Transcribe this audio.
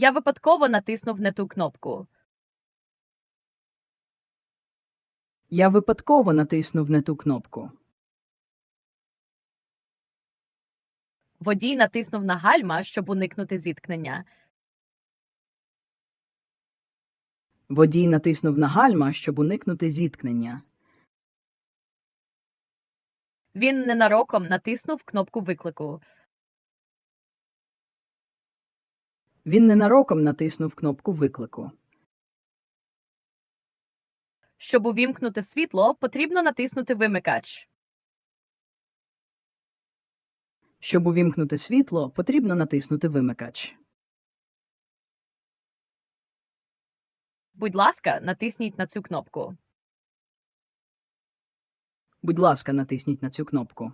Я випадково натиснув не ту кнопку. Я випадково натиснув не ту кнопку. Водій натиснув на гальма, щоб уникнути зіткнення. Водій натиснув на гальма, щоб уникнути зіткнення. Він ненароком натиснув кнопку виклику. Він ненароком натиснув кнопку виклику. Щоб увімкнути світло, потрібно натиснути вимикач. Щоб увімкнути світло, потрібно натиснути вимикач. Будь ласка, натисніть на цю кнопку. Будь ласка, натисніть на цю кнопку.